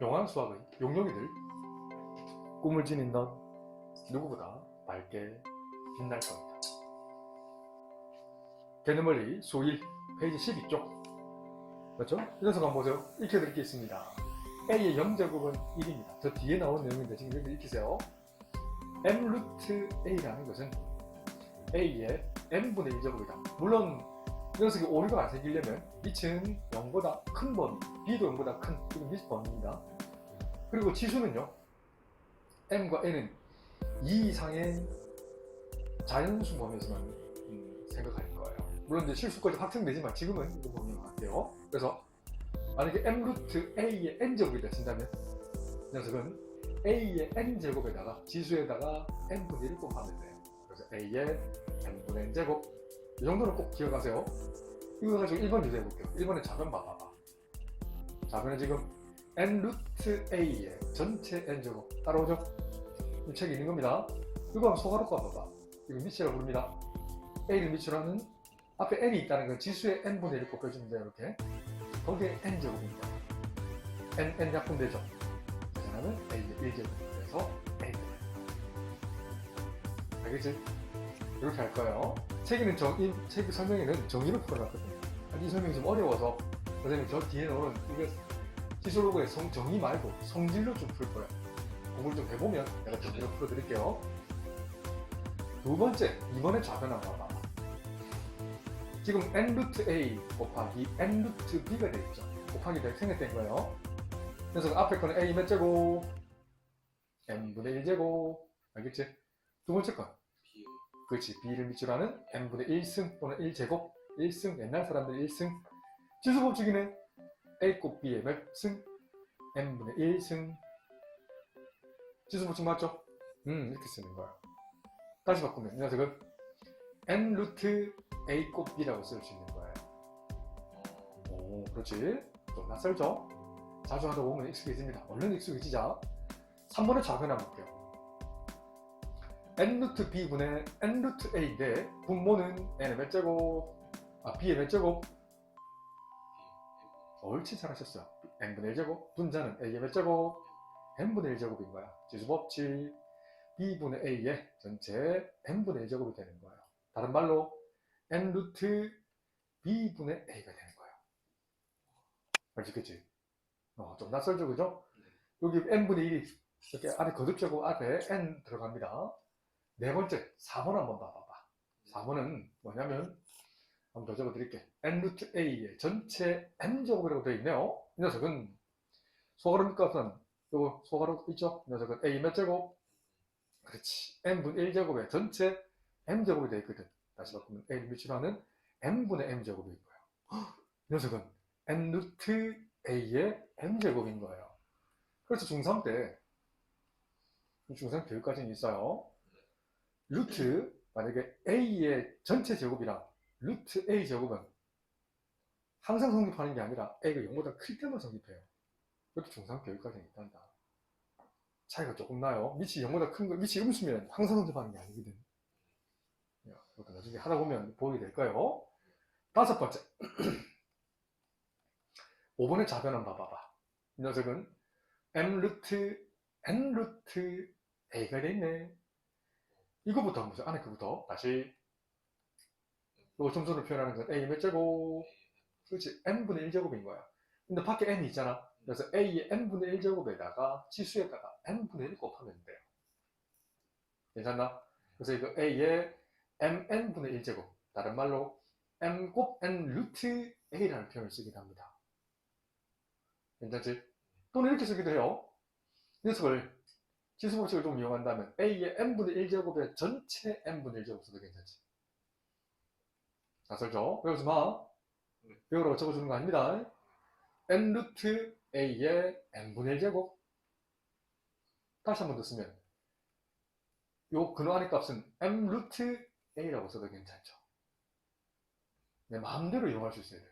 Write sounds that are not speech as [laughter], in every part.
용한 수학의 용용이들 꿈을 지닌 넌 누구보다 밝게 빛날 겁니다. 개념원리 수1 페이지 12쪽 그렇죠? 이 녀석 한번 보세요. 익혀드리겠습니다. A의 0제곱은 1입니다. 저 뒤에 나온 내용인데 지금 여기 익히세요. M 루트 A라는 것은 A의 M분의 1제곱이다. 물론 이 녀석이 오류가 안 생기려면 밑은 0보다 큰 범위, B도 0보다 큰 지금 밑 범위입니다. 그리고 치수는요. M과 N은 2 이상의 자연수 범위에서만 음, 생각할 거예요. 물론 이제 실수까지 확정되지만 지금은 이 범위로 갈게요. 그래서 만약에 M 루트 A의 N제곱이 되신다면 이 녀석은 A의 N제곱에다가 지수에다가 N분의 1 곱하면 돼요. 그래서 A의 N분의 N제곱 이 정도는 꼭 기억하세요. 이거 가지고 1번 유도해 볼게요. 1번에 좌변 봐봐봐. 좌변에 지금 N 루트 A의 전체 N제곱 따라오죠? 이 책에 있는 겁니다. 이거 한번 소가로 봐봐봐. 이거 밑이라고 부릅니다. A를 하는 앞에 N이 있다는 건 지수의 N분의 1을 곱해주면 돼요. 이렇게. 거기에 N제곱입니다. N, N 약분되죠? 계산하면 A의 1제곱. 그래서 N. 알겠지? 이렇게 할 거예요. 책에는 정, 이 책 설명에는 정의로 풀어놨거든요. 이 설명이 좀 어려워서 선생님이 저 뒤에 놓은 이거 기술로그의 성, 정의 말고 성질로 좀 풀 거예요. 공부를 좀 해보면 내가 정의로 풀어드릴게요. 두 번째, 이번에 좌변 한번 봐봐. 지금 n 루트 a 곱하기 n 루트 b가 되겠죠. 곱하기 될 생각된 거예요. 그래서 앞에 거는 a 몇 제곱, n분의 1 제곱, 알겠지? 두 번째 건, 그렇지. b를 밑으로 하는 n분의 1승 또는 1 제곱, 1승, 옛날 사람들 1승. 지수 법칙이네. A 곱 b의 몇 승? n분의 1승. 지수 법칙 맞죠? 음, 이렇게 쓰는 거야. 다시 바꾸면 이 녀석은 n 루트 a 곱 b라고 쓸 수 있는 거예요. 오, 그렇지. 좀 낯설죠? 자주 하다 보면 익숙해집니다. 얼른 익숙해지자. 3번의 좌변 한번 볼게요. n 루트 b분의 n 루트 a인데 분모는 n의 몇 제곱, 아 b의 몇 제곱? 옳지 잘하셨어요. n분의 1제곱, 분자는 a의 몇 제곱? n분의 1제곱인 거야. 지수법칙 b분의 a의 전체 n분의 1제곱이 되는 거예요. 다른 말로 n 루트 b분의 a가 되는 거예요. 알겠지? 어, 좀 낯설죠, 그죠? 여기 n분의 1이 이렇게 안에 거듭제곱 앞에 n 들어갑니다. 네 번째, 4번 한번 봐봐봐. 4번은 뭐냐면, 한번 더 적어드릴게. n 루트 a의 전체 n제곱이라고 되어 있네요. 이 녀석은 소가로 값은 요거 소가로 있죠? 이 녀석은 a 몇 제곱? 그렇지. n분의 1제곱의 전체 m제곱이 되어 있거든. 다시 바꾸면 a를 밑으로 하는 n분의 m제곱인 거예요. 이 녀석은 n 루트 a의 m제곱인 거예요. 그래서 중3 때, 중3 교육까지는 있어요. 루트, 만약에 a의 전체 제곱이랑 루트 a 제곱은 항상 성립하는 게 아니라 a가 0보다 클 때만 성립해요. 이렇게 중3 교육까지는 있단다. 차이가 조금 나요. 밑이 0보다 큰 거, 밑이 음수면 항상 성립하는 게 아니거든. 야, 이것도 나중에 하다 보면 보게 될 거예요. 다섯 번째. [clears throat] 5번의 좌변 한번 봐봐봐. 이 녀석은 m 루트 n 루트 a가 돼 있네. 이거부터 한번 보세요. 안에 거부터 다시 이거 점수를 표현하는 건 a 몇 제곱 그렇지 n분의 1제곱인 거야. 근데 밖에 n이 있잖아. 그래서 a의 n분의 1제곱에다가 지수에다가 n분의 1 곱하면 돼요. 괜찮나? 그래서 이거 a의 mn분의 1제곱 다른 말로 m 곱 n 루트 a라는 표현을 쓰기도 합니다. 괜찮지? 또는 이렇게 쓰기도 해요. 이 녀석을 지수 법칙을 좀 이용한다면 a의 n분의 1제곱의 전체 n분의 1제곱 써도 괜찮지. 낯설죠? 배우지 마. 배우라고 적어주는 거 아닙니다. n 루트 a의 n분의 1제곱. 다시 한 번 더 쓰면 요 근호 안의 값은 m 루트 a라고 써도 괜찮죠. 내 마음대로 이용할 수 있어야 돼요.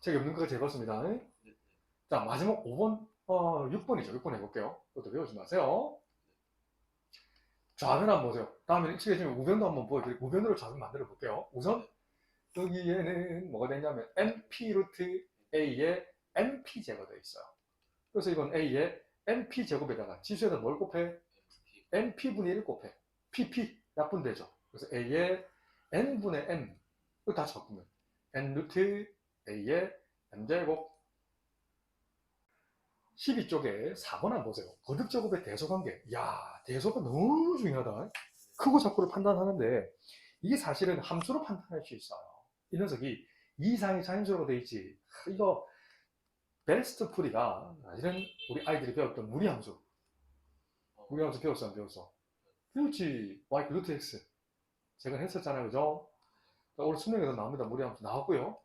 책이 없는 거가 제일 좋습니다. 자, 마지막 5번, 어, 6번이죠. 6번 해볼게요. 그것도 배우지 마세요. 좌변 한번 보세요. 다음에 익숙해지면 우변도 한번 보여드릴게요. 우변으로 좌변 만들어 볼게요. 우선, 여기에는 뭐가 되냐면, np 루트 a의 np 제가 되어 있어요. 그래서 이건 A의 NP 제곱에다가 지수에다 뭘 곱해? MP NP분의 1 곱해. PP 약분되죠. 그래서 A의 N분의 이거 다시 바꾸면 N 루트 A의 M제곱 12쪽에 4번 한번 보세요. 거듭제곱의 대소관계. 이야, 대소가 너무 중요하다. 크고 작고를 판단하는데 이게 사실은 함수로 판단할 수 있어요. 이 녀석이 이 이상이 자연수로 돼 있지. 이거 베스트 풀이가 사실은 우리 아이들이 배웠던 무리함수. 어, 무리함수 배웠어, 안 배웠어? 배웠지. y 루트 x. 제가 했었잖아요, 그죠? 자, 오늘 수능에서 나옵니다. 무리함수 나왔고요.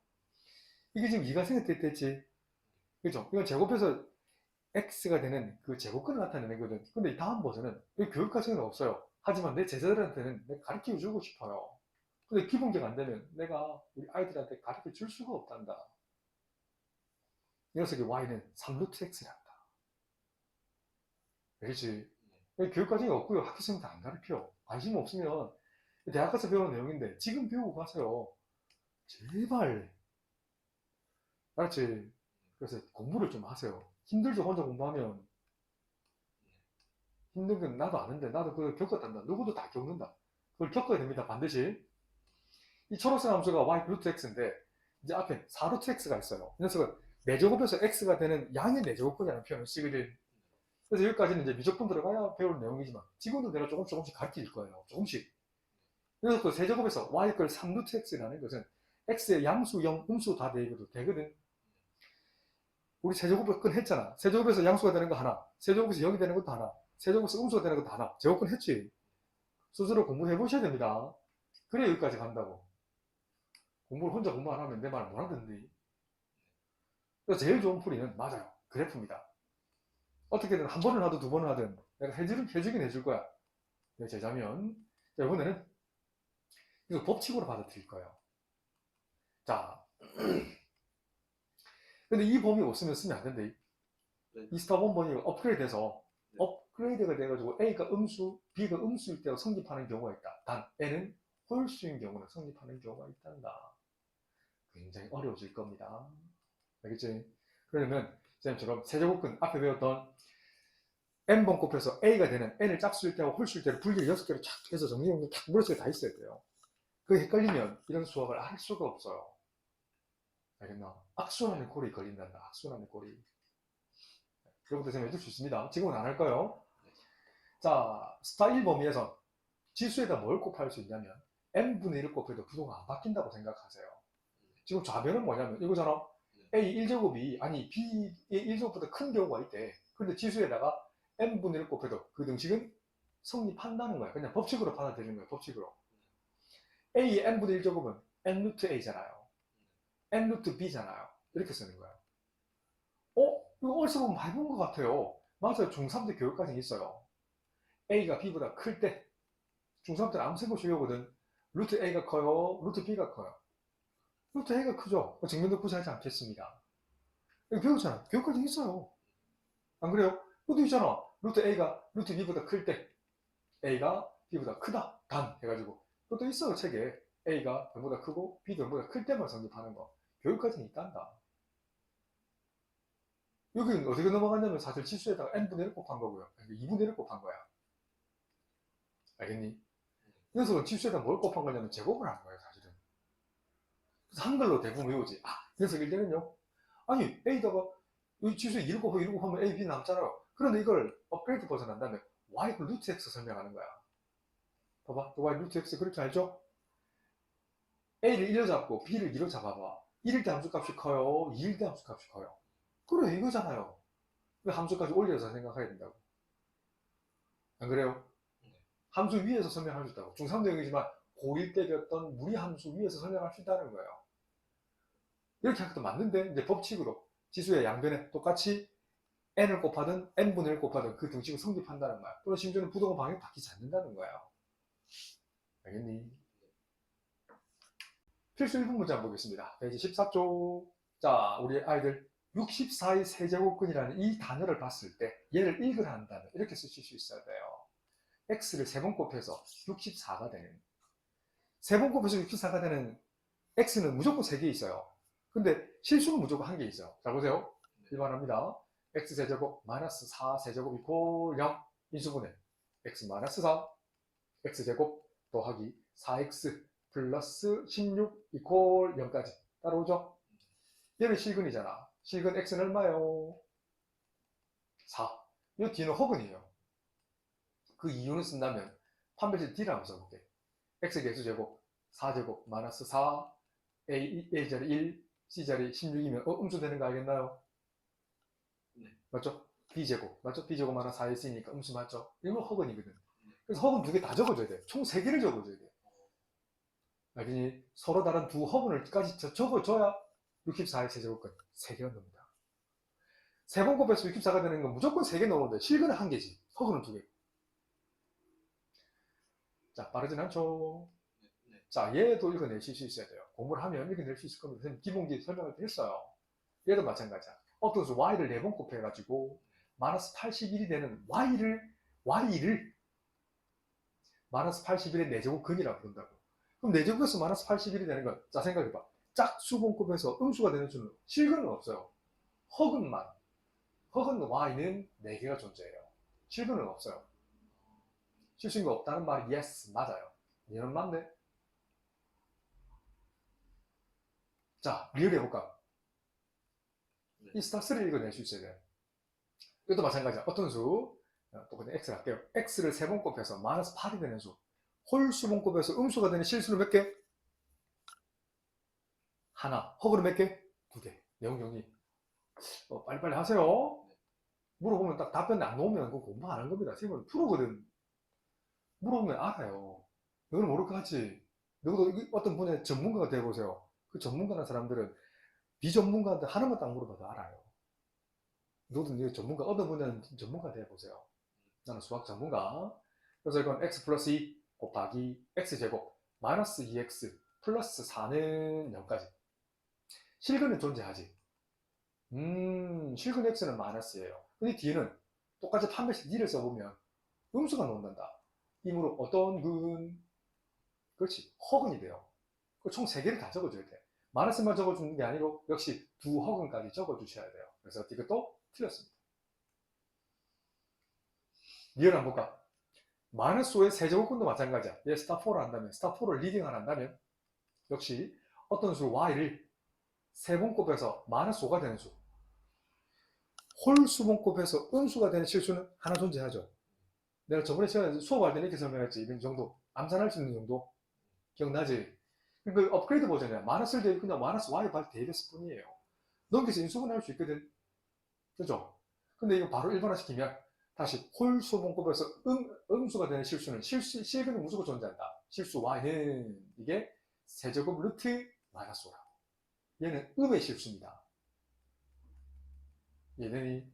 이게 지금 이가 생각될 때지. 그죠? 이건 제곱해서 x가 되는 그 제곱근을 나타내는 거거든. 근데 이 다음 버전은 교육과정은 없어요. 하지만 내 제자들한테는 내가 가르쳐 주고 싶어요. 근데 기본기가 안 되면 내가 우리 아이들한테 가르쳐 줄 수가 없단다. 이 녀석의 y는 3루트 x란다. 여기 교육과정이 없고요. 학교생한테 안 가르쳐. 관심 없으면 대학 가서 배우는 내용인데 지금 배우고 가세요. 제발. 알았지? 그래서 공부를 좀 하세요. 힘들죠, 혼자 공부하면. 힘든 건 나도 아는데, 나도 그걸 겪었단다. 누구도 다 겪는다. 그걸 겪어야 됩니다, 반드시. 이 초록색 함수가 y 루트 x인데, 이제 앞에 4루트 x가 있어요. 이 녀석은 4제곱에서 x가 되는 양의 4제곱근이라는 표현을 쓰거든. 그래서 여기까지는 이제 미적분 들어가야 배울 내용이지만, 지금도 내가 조금씩 조금씩 가르쳐 줄 거예요. 조금씩. 그래서 그 세제곱에서 y 걸 3루트 x라는 것은 x의 양수, 영, 음수 다 대입해도 되거든. 우리 세제곱을 끈 했잖아. 세제곱에서 양수가 되는 거 하나, 세제곱에서 영이 되는 것도 하나, 세제곱에서 음수가 되는 것도 하나. 제곱근 했지. 스스로 공부를 해보셔야 됩니다. 그래 여기까지 간다고. 공부를 혼자 공부 안 하면 내말못 하던데. 그래서 제일 좋은 풀이는 맞아요. 그래프입니다. 어떻게든 한 번을 하든 두 번을 하든 내가 해주긴, 해주긴 해줄 거야. 내 제자면. 자, 이번에는 이거 법칙으로 받아들일 거예요. 자. [clears throat] 근데 이 범위 없으면 쓰면 안 된대. 네. 이 스타 본번이 업그레이드 돼서 네. 업그레이드가 돼가지고 A가 음수, B가 음수일 때로 성립하는 경우가 있다. 단 N은 홀수인 경우는 성립하는 경우가 있단다. 굉장히 어려워질 겁니다. 알겠지? 그러면 쌤처럼 세제곱근 앞에 배웠던 n번 곱해서 a가 되는 n을 짝수일 때하고 홀수일 때를 분리를 6개로 쫙 해서 정리하는 게 머릿속에 다 있어야 돼요. 그게 헷갈리면 이런 수학을 할 수가 없어요. 알겠나? 악순환의 꼴이 걸린단다. 악순환의 꼴이. 여러분들 쌤 해줄 수 있습니다. 지금은 안 할까요? 자, 스타 1범위에서 지수에다 뭘 곱할 수 있냐면 n분의 1을 곱해도 부동가 안 바뀐다고 생각하세요. 지금 좌변은 뭐냐면 이거잖아. A 1제곱이 아니 B의 1제곱보다 큰 경우가 있대. 근데 지수에다가 n분의 1 곱해도 그 등식은 성립한다는 거야. 그냥 법칙으로 받아들이는 거야. 법칙으로. A의 n분의 1제곱은 n 루트 A잖아요. N 루트 B잖아요. 이렇게 쓰는 거야. 어? 이거 어디서 보면 많이 본 것 같아요. 맞아요. 중3 때 교육과정이 있어요. A가 B보다 클 때, 중3 때는 아무 생각 없이 외우거든. 루트 A가 커요. 루트 B가 커요. 루트 A가 크죠. 증명도 구사하지 않겠습니다. 이거 배웠잖아. 교육과정 있어요. 안 그래요? 그것도 있잖아. 루트 A가 루트 B보다 클 때, A가 B보다 크다. 단. 해가지고. 그것도 있어요. 책에. A가 B보다 크고 B도 B보다 클 때만 성립하는 거. 교육과정이 있단다. 여기는 어떻게 넘어갔냐면 사실 지수에다가 n분의 1 곱한 거고요. 2분의 1을 곱한 거야. 알겠니? 이 녀석은 지수에다 뭘 곱한 거냐면 제곱을 한 거예요, 사실은. 그래서 한글로 대부분 외우지. 아, 일 때는요? 아니, A다가 이 지수에 1 곱하고 1 곱하면 A, B 남잖아요. 그런데 이걸 업그레이드 한 다음에 Y 그 루트 X 설명하는 거야. 봐봐. Y 루트 X 그렇게 알죠? A를 1로 잡고 B를 2로 잡아봐. 1일 때 함수값이 커요? 2일 때 함수값이 커요? 그래, 이거잖아요. 왜 함수까지 올려서 생각해야 된다고? 안 그래요? 네. 함수 위에서 설명할 수 있다고. 중3 내용이지만 고1 때 배웠던 무리 함수 위에서 설명할 수 있다는 거예요. 이렇게 하것도 맞는데, 이제 법칙으로 지수의 양변에 똑같이 n을 곱하든 n분의 1 곱하든 그 등식을 성립한다는 거야. 또는 심지어는 부동의 방향이 바뀌지 않는다는 거예요. 알겠니? 필수 1분 문제 한번 보겠습니다. 페이지 14쪽. 자, 우리 아이들 64의 세제곱근이라는 이 단어를 봤을 때 얘를 읽으라 단어 이렇게 쓰실 수 있어야 돼요. x를 세 번 곱해서 64가 되는 세 번 곱해서 64가 되는 x는 무조건 3개 있어요. 근데 실수는 무조건 한 개 있어요. 자 보세요. 일반합니다. x세제곱 마이너스 4 세제곱 이퀄 0 인수분해 x 마이너스 4 x제곱 더하기 4x 플러스 16 이퀄 0까지 따라오죠? 얘는 실근이잖아. 실근 x는 얼마요? 4. 이 뒤는 허근이에요. 그 이유는 쓴다면 판별식 D를 한번 써볼게. x 개수 제곱 4제곱 마이너스 4 a, a 자리 1 c 자리 16이면 어, 음수되는 거 알겠나요? 네. 맞죠? b제곱 맞죠? b제곱 마이너스 4ac니까 음수 맞죠? 이건 허근이거든. 그래서 허근 두 개 다 적어줘야 돼. 총 세 개를 적어줘야 돼. 알겠니? 서로 다른 두 허근을까지 저- 적어줘야 64의 세제곱까지 세 개가 됩니다. 세 번 곱해서 64가 되는 건 무조건 세개 넣으면 돼. 실근은 한 개지. 허근은 두 개. 자, 빠르진 않죠? 네. 네. 자, 얘도 읽어내실 수 있어야 돼요. 공부를 하면 읽어낼 수 있을 겁니다. 선생님 기본기 설명을 했어요. 얘도 마찬가지야. 어떤 수 y를 4번 곱해 가지고 마이너스 81이 되는 y를 y를 마이너스 81의 4제곱 근이라고 부른다고. 그럼 4제곱에서 마이너스 81이 되는 건, 자, 생각해봐. 짝수번 곱해서 음수가 되는 수는 실근은 없어요. 허근만. 허근 y는 4개가 존재해요. 실근은 없어요. 실수가 없다는 말이 yes, 맞아요. 얘는 맞네. 자, 리얼 해볼까? 네. 이 스타3를 읽어낼 수 있어야 돼요. 이것도 마찬가지야. 어떤 수? 어, 똑같은 x를 할게요. x를 세 번 곱해서 마이너스 8이 되는 수. 홀수번 곱해서 음수가 되는 실수는 몇 개? 하나. 허그는 몇 개? 두 개. 내용 정리. 어, 빨리빨리 하세요. 물어보면 딱 답변이 안 나오면 그거 공부 안 한 겁니다. 선생님은 프로거든. 물어보면 알아요. 너는 모를 것 같지? 너도 이- 어떤 분야의 전문가가 되어보세요. 그 전문가라는 사람들은 비전문가한테 하나만 딱 물어봐도 알아요. 너도 네 전문가, 어떤 분야는 전문가 되어보세요. 나는 수학 전문가. 그래서 이건 x 플러스 2 곱하기 x제곱 마이너스 2x 플러스 4는 0까지. 실근은 존재하지. 음, 실근 x는 마이너스예요. 근데 뒤에는 똑같이 판별식 d를 써보면 음수가 나온단다. 이므로 어떤 근, 그렇지, 허근이 돼요. 총 3개를 다 적어줘야 돼. 마이너스만 적어주는 게 아니고 역시 두 허근까지 적어주셔야 돼요. 그래서 이것도 틀렸습니다. 리얼 한번 볼까? 마이너스 5의 세제곱근도 마찬가지야. 얘 스타 4를 한다면, 스타 4를 리딩을 한다면 역시 어떤 수 y를 세번 곱해서 마이너스 5가 되는 수. 홀 수번 곱해서 음수가 되는 실수는 하나 존재하죠. 내가 저번에 시간에 수업할 때 이렇게 설명했지. 이런 정도. 암산할 수 있는 정도. 기억나지? 그 업그레이드 버전이야. 마이너스를 대입 그냥 마이너스 y 바로 대입했을 뿐이에요. 넘겨서 인수분해할 수 있거든. 그죠? 근데 이거 바로 일반화시키면 다시 홀 곱해서 음, 음수가 되는 실수는 실수, 실근은 무조건 존재한다. 실수 y는 이게 세제곱 루트 마이너스 5라고. 얘는 음의 실수입니다. 얘는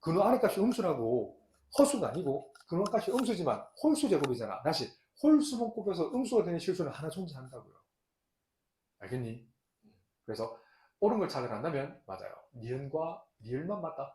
근호 아래값이 음수라고 허수가 아니고 근호 값이 음수지만 홀수 제곱이잖아. 다시 홀수번 곱해서 음수가 되는 실수는 하나 존재한다고요. 알겠니? 그래서 옳은 걸 찾아간다면 맞아요. 니은과 니을만 맞다.